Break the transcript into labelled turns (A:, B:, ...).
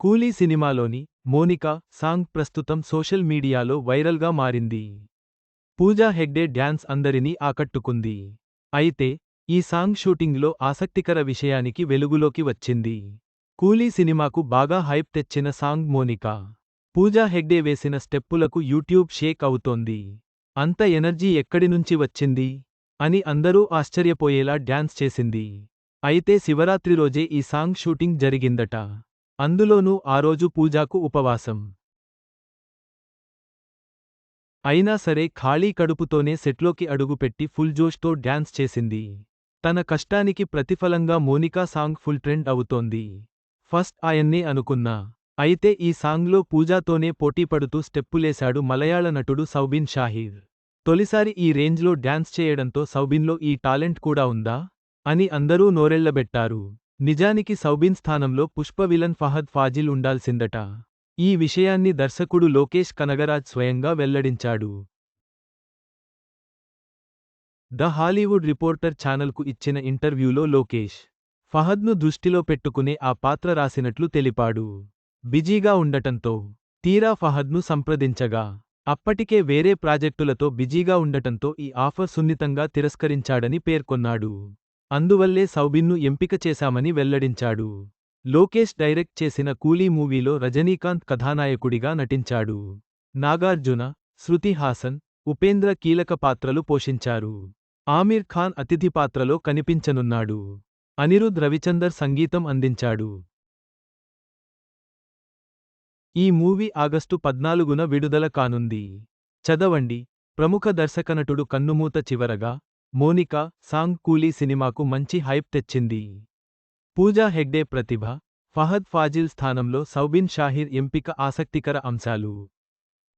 A: కూలీ సినిమాలోని మోనికా సాంగ్ ప్రస్తుతం సోషల్ మీడియాలో వైరల్గా మారింది. పూజా హెగ్డే డ్యాన్స్ అందరినీ ఆకట్టుకుంది. అయితే ఈ సాంగ్ షూటింగ్లో ఆసక్తికర విషయానికి వెలుగులోకి వచ్చింది. కూలీ సినిమాకు బాగా హైప్ తెచ్చిన సాంగ్ మోనికా. పూజా హెగ్డే వేసిన స్టెప్పులకు యూట్యూబ్ షేక్ అవుతోంది. అంత ఎనర్జీ ఎక్కడి నుంచి వచ్చింది? అని అందరూ ఆశ్చర్యపోయేలా డ్యాన్స్ చేసింది. అయితే శివరాత్రి రోజే ఈ సాంగ్ షూటింగ్ జరిగిందట. అందులోనూ ఆ రోజు పూజాకు ఉపవాసం. అయినా సరే ఖాళీ కడుపుతోనే సెట్లోకి అడుగుపెట్టి ఫుల్ జోష్తో డ్యాన్స్ చేసింది. తన కష్టానికి ప్రతిఫలంగా మోనికా సాంగ్ ఫుల్ ట్రెండ్ అవుతోంది. ఫస్ట్ ఆయన్నే అనుకున్నా. అయితే ఈ సాంగ్లో పూజాతోనే పోటీపడుతూ స్టెప్పులేశాడు మలయాళ నటుడు సౌబిన్ షాహీర్. తొలిసారి ఈ రేంజ్లో డ్యాన్స్ చేయడంతో సౌబిన్లో ఈ టాలెంట్ కూడా ఉందా? అని అందరూ నోరెళ్ళబెట్టారు నిజానికి సౌబిన్ స్థానంలో పుష్ప విలన్ ఫహద్ ఫాజిల్ ఉండాల్సిందట. ఈ విషయాన్ని దర్శకుడు లోకేష్ కనగరాజ్ స్వయంగా వెల్లడించాడు. ద హాలీవుడ్ రిపోర్టర్ ఛానల్కు ఇచ్చిన ఇంటర్వ్యూలో లోకేష్ ఫహద్ను దృష్టిలో పెట్టుకునే ఆ పాత్ర రాసినట్లు తెలిపాడు. బిజీగా ఉండటంతో తీరా ఫహద్ను సంప్రదించగా అప్పటికే వేరే ప్రాజెక్టులతో బిజీగా ఉండటంతో ఈ ఆఫర్ సున్నితంగా తిరస్కరించాడని పేర్కొన్నాడు. అందువల్లే సౌబిన్ను ఎంపిక చేశామని వెల్లడించాడు. లోకేష్ డైరెక్ట్ చేసిన కూలీ మూవీలో రజనీకాంత్ కథానాయకుడిగా నటించాడు. నాగార్జున శృతి హాసన్ ఉపేంద్ర కీలక పాత్రలు పోషించారు. ఆమిర్ ఖాన్ అతిథి పాత్రలో కనిపించనున్నాడు. అనిరుద్ రవిచందర్ సంగీతం అందించాడు. ఈ మూవీ ఆగస్టు పద్నాలుగున విడుదల కానుంది. చదవండి. ప్రముఖ దర్శకనటుడు కన్నుమూత చివరగా మోనికా సాంగ్ కూలీ సినిమాకు మంచి హైప్ తెచ్చింది. పూజా హెగ్డే ప్రతిభ ఫహద్ ఫాజిల్ స్థానంలో సౌబిన్ షాహిర్ ఎంపిక ఆసక్తికర అంశాలు.